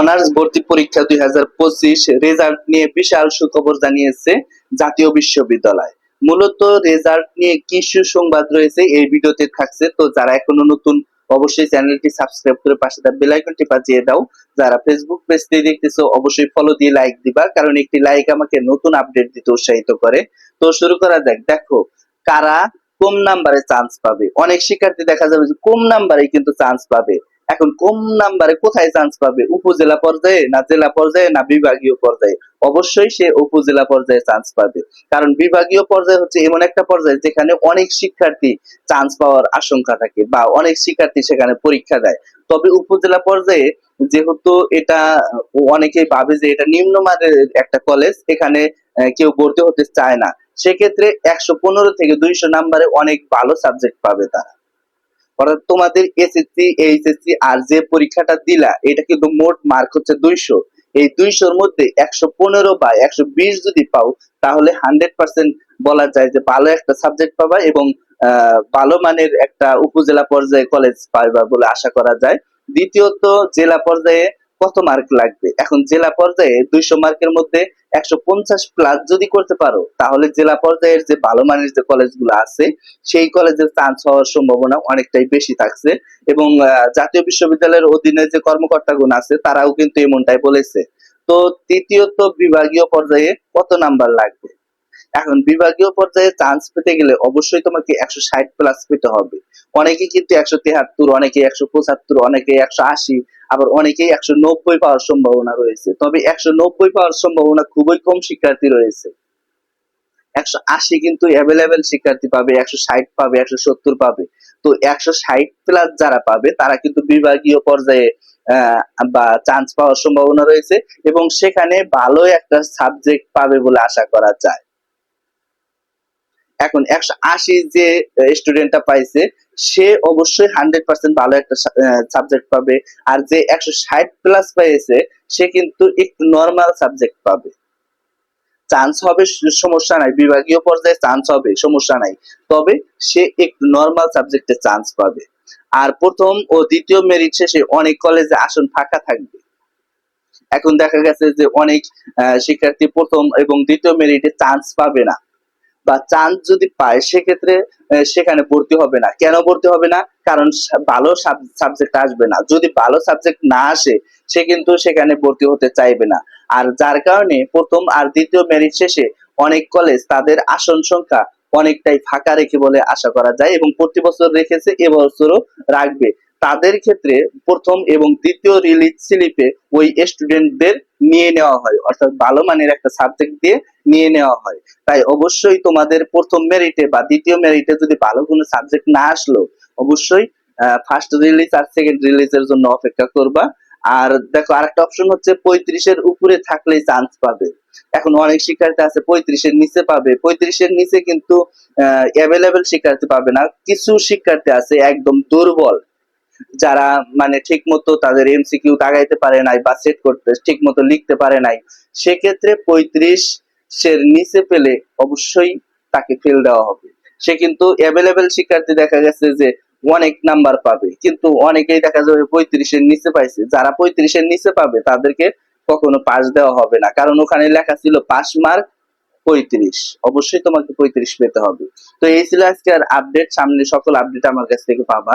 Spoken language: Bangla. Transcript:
অনার্স ভর্তি পরীক্ষা দুই হাজার পঁচিশ রেজাল্ট নিয়ে বিশাল সুখবর জানিয়েছে জাতীয় বিশ্ববিদ্যালয়। মূলত রেজাল্ট নিয়ে কি সুসংবাদ রয়েছে এই ভিডিওতে থাকছে। তো যারা এখনও নতুন, অবশ্যই চ্যানেলটি সাবস্ক্রাইব করে পাশে তার বেল আইকনটি বাজিয়ে দাও। যারা ফেসবুক পেজ দিয়ে দেখতেছো, অবশ্যই ফলো দিয়ে লাইক দিবা, কারণ একটি লাইক আমাকে নতুন আপডেট দিতে উৎসাহিত করে। তো শুরু করা যাক। দেখো, কারা কম নাম্বারে চান্স পাবে? অনেক শিক্ষার্থী দেখা যাবে যে কম নাম্বারে কিন্তু চান্স পাবে। এখন কম নাম্বারে কোথায় চান্স পাবে? উপজেলা পর্যায়ে না জেলা পর্যায়ে না বিভাগীয় পর্যায়ে? অবশ্যই সে উপজেলা পর্যায়ে চান্স পাবে। কারণ বিভাগীয় পর্যায়ে হচ্ছে এমন একটা পর্যায়ে যেখানে অনেক শিক্ষার্থী চান্স পাওয়ার আশঙ্কা থাকে বা অনেক শিক্ষার্থী সেখানে পরীক্ষা দেয়। তবে উপজেলা পর্যায়ে যেহেতু এটা অনেকেই ভাবে যে এটা নিম্নমানের একটা কলেজ এখানে কেউ ভর্তি হতে চায় না। সেক্ষেত্রে একশো পনেরো থেকে দুইশো নাম্বারে অনেক ভালো সাবজেক্ট পাবে তারা। অর্থাৎ তোমাদের এসএসসি এইচএসসি আর যে পরীক্ষাটা দিলা, এটা কিন্তু মোট মার্ক হচ্ছে দুইশো। এই দুইশোর মধ্যে একশো পনেরো বা একশো বিশ যদি পাও, তাহলে হান্ড্রেড পার্সেন্ট বলা যায় যে ভালো একটা সাবজেক্ট পাবা এবং ভালো মানের একটা উপজেলা পর্যায়ে কলেজ পাইবা বলে আশা করা যায়। দ্বিতীয়ত, জেলা পর্যায়ে কত মার্ক লাগবে? এখন জেলা পর্যায়ে দুইশো মার্কের মধ্যে একশো পঞ্চাশ প্লাস যদি করতে পারো, তাহলে জেলা পর্যায়ের যে ভালো মানের যে কলেজগুলো আছে, সেই কলেজের চান্স হওয়ার সম্ভাবনা অনেকটাই বেশি থাকছে। এবং জাতীয় বিশ্ববিদ্যালয়ের অধীনে যে কর্মকর্তাগণ আছে, তারাও কিন্তু এমনটাই বলেছে। তো তৃতীয়ত বিভাগীয় পর্যায়ে কত নাম্বার লাগবে? এখন বিভাগীয় পর্যায়ে চান্স পেতে গেলে অবশ্যই তোমাকে একশো ষাট প্লাস পেতে হবে। অনেকে কিন্তু একশো তেহাত্তর, অনেকে একশো পঁচাত্তর, অনেকে একশো আশি, আবার অনেকেই একশো নব্বই পাওয়ার সম্ভাবনা রয়েছে। তবে একশো নব্বই পাওয়ার সম্ভাবনা খুবই কম শিক্ষার্থী রয়েছে। একশো আশি কিন্তু অ্যাভেলেবেল শিক্ষার্থী পাবে, একশো ষাট পাবে, একশো সত্তর পাবে। তো একশো ষাট প্লাস যারা পাবে, তারা কিন্তু বিভাগীয় পর্যায়ে বা চান্স পাওয়ার সম্ভাবনা রয়েছে এবং সেখানে ভালো একটা সাবজেক্ট পাবে বলে আশা করা যায়। এখন একশো আশি যে স্টুডেন্টটা পাইছে, সে অবশ্যই হান্ড্রেড পার্সেন্ট ভালো একটা সাবজেক্ট পাবে। আর যে একশো ষাট প্লাস পেয়েছে সে কিন্তু একটু নর্মাল সাবজেক্ট পাবে। চান্স হবে সমস্যা নাই। বিভাগীয় পর্যায়ে চান্স হবে, সমস্যা নাই। তবে সে একটু নর্মাল সাবজেক্টে চান্স পাবে। আর প্রথম ও দ্বিতীয় মেরিট শেষে অনেক কলেজে আসন ফাঁকা থাকবে। এখন দেখা গেছে যে অনেক শিক্ষার্থী প্রথম এবং দ্বিতীয় মেরিটে চান্স পাবে না। বা চান্স যদি পায়, সেক্ষেত্রে সেখানে ভর্তি হবে না। কেন ভর্তি হবে না? কারণ ভালো সাবজেক্ট আসবে না। যদি ভালো সাবজেক্ট না আসে, সে কিন্তু সেখানে ভর্তি হতে চাইবে না। আর যার কারণে প্রথম আর দ্বিতীয় মেরিট শেষে অনেক কলেজ তাদের আসন সংখ্যা অনেকটাই ফাঁকা রেখে বলে আশা করা যায় এবং প্রতি বছর রেখেছে এবছরও রাখবে। তাদের ক্ষেত্রে প্রথম এবং দ্বিতীয় রিলিজ স্লিপে ওই স্টুডেন্টদের নিয়ে নেওয়া হয়। অর্থাৎ ভালো মানের একটা সাবজেক্ট দিয়ে নিয়ে নেওয়া হয়। তাই অবশ্যই তোমাদের প্রথম মেরিটে বা দ্বিতীয় মেরিটে যদি ভালো কোনো সাবজেক্ট না আসলো, অবশ্যই ফার্স্ট রিলিজ আর সেকেন্ড রিলিজের জন্য অপেক্ষা করবা। আর দেখো, আরেকটা অপশন হচ্ছে পঁয়ত্রিশের উপরে থাকলেই চান্স পাবে। এখন অনেক শিক্ষার্থী আছে পঁয়ত্রিশের নিচে পাবে। পঁয়ত্রিশের নিচে কিন্তু অ্যাভেলেবেল শিক্ষার্থী পাবে না। কিছু শিক্ষার্থী আছে একদম দুর্বল। যারা মানে ঠিক মতো তাদের এমসিকিউ দাগাইতে পারে নাই বা সেট করতে ঠিক মতো লিখতে পারে নাই, সেক্ষেত্রে পঁয়ত্রিশ এর নিচে পেলে অবশ্যই তাকে ফেল দেওয়া হবে। সে কিন্তু অ্যাভেলেবেল শিক্ষার্থী দেখা গেছে যে অনেক নাম্বার পাবে, কিন্তু অনেকেই দেখা যাবে পঁয়ত্রিশের নিচে পাইছে। যারা পঁয়ত্রিশের নিচে পাবে, তাদেরকে কখনো পাস দেওয়া হবে না, কারণ ওখানে লেখা ছিল পাস মার্ক পঁয়ত্রিশ। অবশ্যই তোমাকে পঁয়ত্রিশ পেতে হবে। তো এই ছিল আজকের আপডেট সামনে সকল আপডেট আমার কাছ থেকে পাবা।